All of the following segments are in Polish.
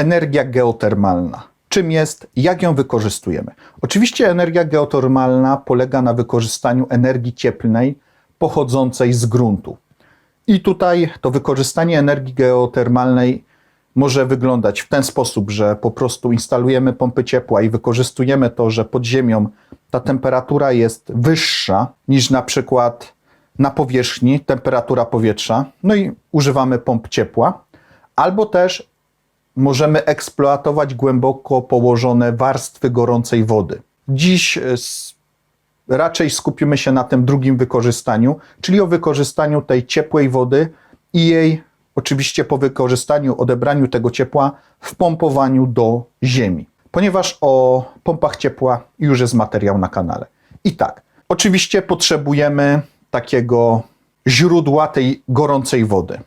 energia geotermalna. Czym jest, jak ją wykorzystujemy? Oczywiście energia geotermalna polega na wykorzystaniu energii cieplnej pochodzącej z gruntu. I tutaj to wykorzystanie energii geotermalnej może wyglądać w ten sposób, że po prostu instalujemy pompy ciepła i wykorzystujemy to, że pod ziemią ta temperatura jest wyższa niż na przykład na powierzchni temperatura powietrza, no i używamy pomp ciepła, albo też możemy eksploatować głęboko położone warstwy gorącej wody. Dziś e, raczej skupimy się na tym drugim wykorzystaniu, czyli o wykorzystaniu tej ciepłej wody i jej, oczywiście po wykorzystaniu, odebraniu tego ciepła, wpompowaniu do ziemi. Ponieważ o pompach ciepła już jest materiał na kanale. I tak, oczywiście potrzebujemy takiego źródła tej gorącej wody.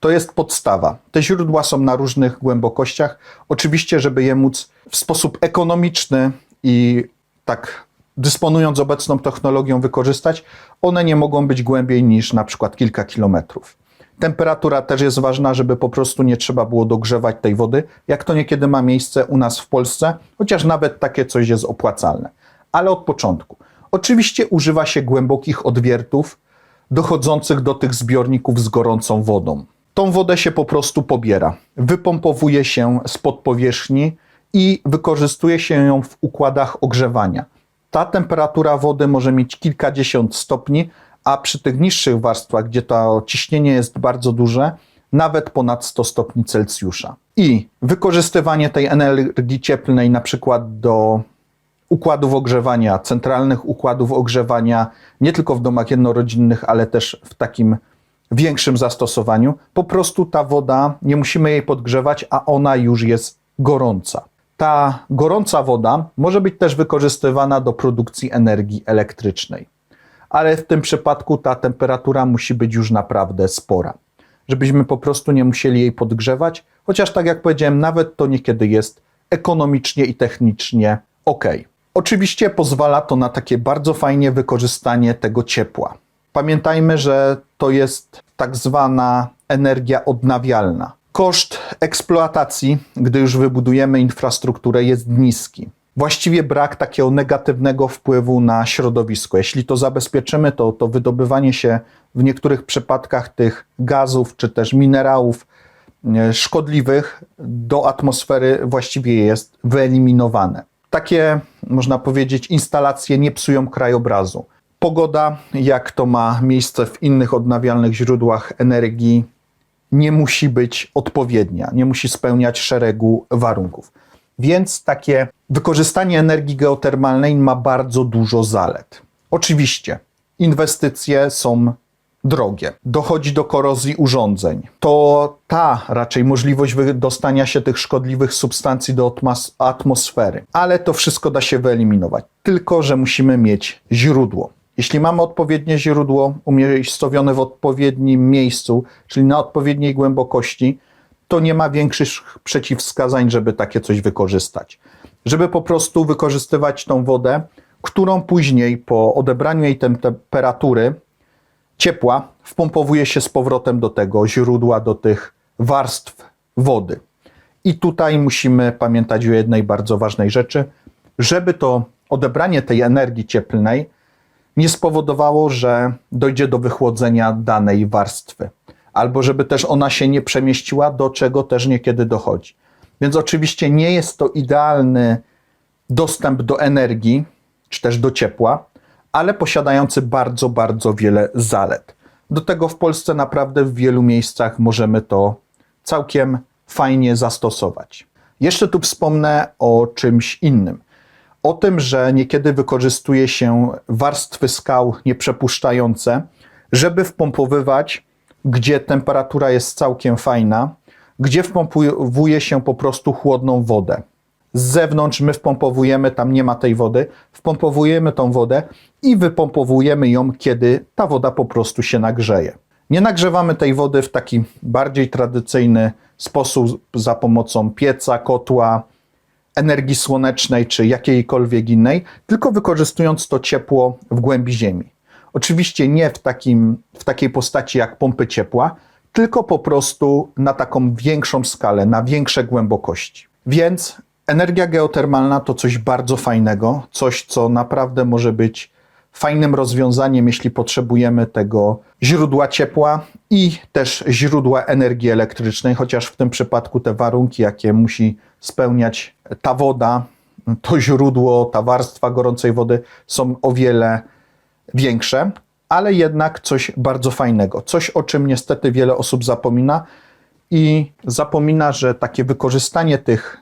To jest podstawa. Te źródła są na różnych głębokościach. Oczywiście, żeby je móc w sposób ekonomiczny i tak dysponując obecną technologią wykorzystać, one nie mogą być głębiej niż na przykład kilka kilometrów. Temperatura też jest ważna, żeby po prostu nie trzeba było dogrzewać tej wody, jak to niekiedy ma miejsce u nas w Polsce, chociaż nawet takie coś jest opłacalne. Ale od początku. Oczywiście używa się głębokich odwiertów dochodzących do tych zbiorników z gorącą wodą. Tą wodę się po prostu pobiera, wypompowuje się spod powierzchni i wykorzystuje się ją w układach ogrzewania. Ta temperatura wody może mieć kilkadziesiąt stopni, a przy tych niższych warstwach, gdzie to ciśnienie jest bardzo duże, nawet ponad 100 stopni Celsjusza. I wykorzystywanie tej energii cieplnej na przykład do układów ogrzewania, centralnych układów ogrzewania, nie tylko w domach jednorodzinnych, ale też w takim większym zastosowaniu. Po prostu ta woda, nie musimy jej podgrzewać, a ona już jest gorąca. Ta gorąca woda może być też wykorzystywana do produkcji energii elektrycznej, ale w tym przypadku ta temperatura musi być już naprawdę spora, żebyśmy po prostu nie musieli jej podgrzewać, chociaż tak jak powiedziałem, nawet to niekiedy jest ekonomicznie i technicznie ok. Oczywiście pozwala to na takie bardzo fajnie wykorzystanie tego ciepła. Pamiętajmy, że to jest tak zwana energia odnawialna. Koszt eksploatacji, gdy już wybudujemy infrastrukturę, jest niski. Właściwie brak takiego negatywnego wpływu na środowisko. Jeśli to zabezpieczymy, to, to wydobywanie się w niektórych przypadkach tych gazów czy też minerałów e, szkodliwych do atmosfery właściwie jest wyeliminowane. Takie, można powiedzieć, instalacje nie psują krajobrazu. Pogoda, jak to ma miejsce w innych odnawialnych źródłach energii, nie musi być odpowiednia, nie musi spełniać szeregu warunków. Więc takie wykorzystanie energii geotermalnej ma bardzo dużo zalet. Oczywiście inwestycje są drogie, dochodzi do korozji urządzeń. To ta raczej możliwość wydostania się tych szkodliwych substancji do atmos- atmosfery, ale to wszystko da się wyeliminować. Tylko, że musimy mieć źródło. Jeśli mamy odpowiednie źródło umiejscowione w odpowiednim miejscu, czyli na odpowiedniej głębokości, to nie ma większych przeciwwskazań, żeby takie coś wykorzystać. Żeby po prostu wykorzystywać tą wodę, którą później po odebraniu jej tem- temperatury ciepła wpompowuje się z powrotem do tego źródła, do tych warstw wody. I tutaj musimy pamiętać o jednej bardzo ważnej rzeczy, żeby to odebranie tej energii cieplnej nie spowodowało, że dojdzie do wychłodzenia danej warstwy, albo żeby też ona się nie przemieściła, do czego też niekiedy dochodzi. Więc oczywiście nie jest to idealny dostęp do energii, czy też do ciepła, ale posiadający bardzo, bardzo wiele zalet. Do tego w Polsce naprawdę w wielu miejscach możemy to całkiem fajnie zastosować. Jeszcze tu wspomnę o czymś innym. O tym, że niekiedy wykorzystuje się warstwy skał nieprzepuszczające, żeby wpompowywać, gdzie temperatura jest całkiem fajna, gdzie wpompowuje się po prostu chłodną wodę. Z zewnątrz my wpompowujemy, tam nie ma tej wody, wpompowujemy tą wodę i wypompowujemy ją, kiedy ta woda po prostu się nagrzeje. Nie nagrzewamy tej wody w taki bardziej tradycyjny sposób za pomocą pieca, kotła, energii słonecznej czy jakiejkolwiek innej, tylko wykorzystując to ciepło w głębi ziemi. Oczywiście nie w, takim, w takiej postaci jak pompy ciepła, tylko po prostu na taką większą skalę, na większe głębokości. Więc energia geotermalna to coś bardzo fajnego, coś, co naprawdę może być fajnym rozwiązaniem, jeśli potrzebujemy tego źródła ciepła i też źródła energii elektrycznej, chociaż w tym przypadku te warunki, jakie musi spełniać ta woda, to źródło, ta warstwa gorącej wody są o wiele większe, ale jednak coś bardzo fajnego. Coś, o czym niestety wiele osób zapomina i zapomina, że takie wykorzystanie tych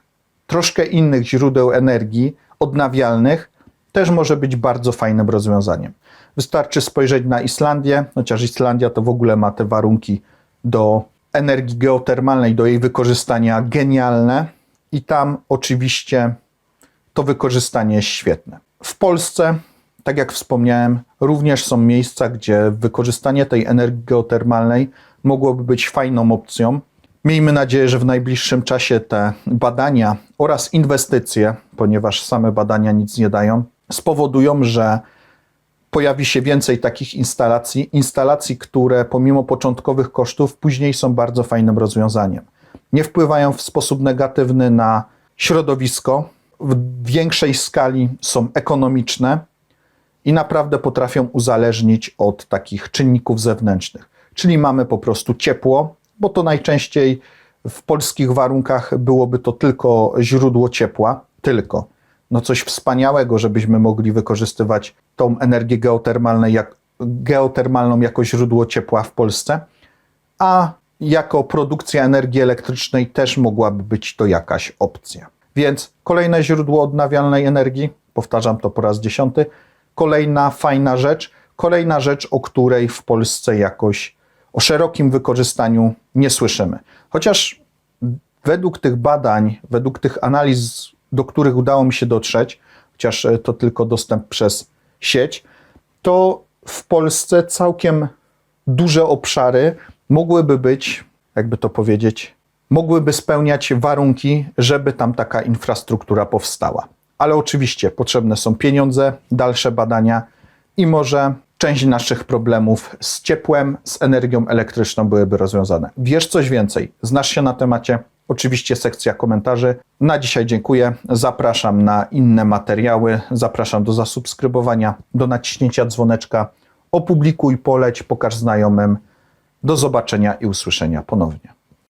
troszkę innych źródeł energii odnawialnych też może być bardzo fajnym rozwiązaniem. Wystarczy spojrzeć na Islandię, chociaż Islandia to w ogóle ma te warunki do energii geotermalnej, do jej wykorzystania genialne i tam oczywiście to wykorzystanie jest świetne. W Polsce, tak jak wspomniałem, również są miejsca, gdzie wykorzystanie tej energii geotermalnej mogłoby być fajną opcją. Miejmy nadzieję, że w najbliższym czasie te badania oraz inwestycje, ponieważ same badania nic nie dają, spowodują, że pojawi się więcej takich instalacji, instalacji, które pomimo początkowych kosztów później są bardzo fajnym rozwiązaniem. Nie wpływają w sposób negatywny na środowisko, w większej skali są ekonomiczne i naprawdę potrafią uzależnić od takich czynników zewnętrznych. Czyli mamy po prostu ciepło, bo to najczęściej w polskich warunkach byłoby to tylko źródło ciepła, tylko. No coś wspaniałego, żebyśmy mogli wykorzystywać tą energię geotermalną, jak, geotermalną jako źródło ciepła w Polsce, a jako produkcja energii elektrycznej też mogłaby być to jakaś opcja. Więc kolejne źródło odnawialnej energii, powtarzam to po raz dziesiąty, kolejna fajna rzecz, kolejna rzecz, o której w Polsce jakoś o szerokim wykorzystaniu nie słyszymy. Chociaż według tych badań, według tych analiz, do których udało mi się dotrzeć, chociaż to tylko dostęp przez sieć, to w Polsce całkiem duże obszary mogłyby być, jakby to powiedzieć, mogłyby spełniać warunki, żeby tam taka infrastruktura powstała. Ale oczywiście potrzebne są pieniądze, dalsze badania i może część naszych problemów z ciepłem, z energią elektryczną byłyby rozwiązane. Wiesz coś więcej, znasz się na temacie? Oczywiście sekcja komentarzy. Na dzisiaj dziękuję. Zapraszam na inne materiały. Zapraszam do zasubskrybowania, do naciśnięcia dzwoneczka. Opublikuj, poleć, pokaż znajomym. Do zobaczenia i usłyszenia ponownie.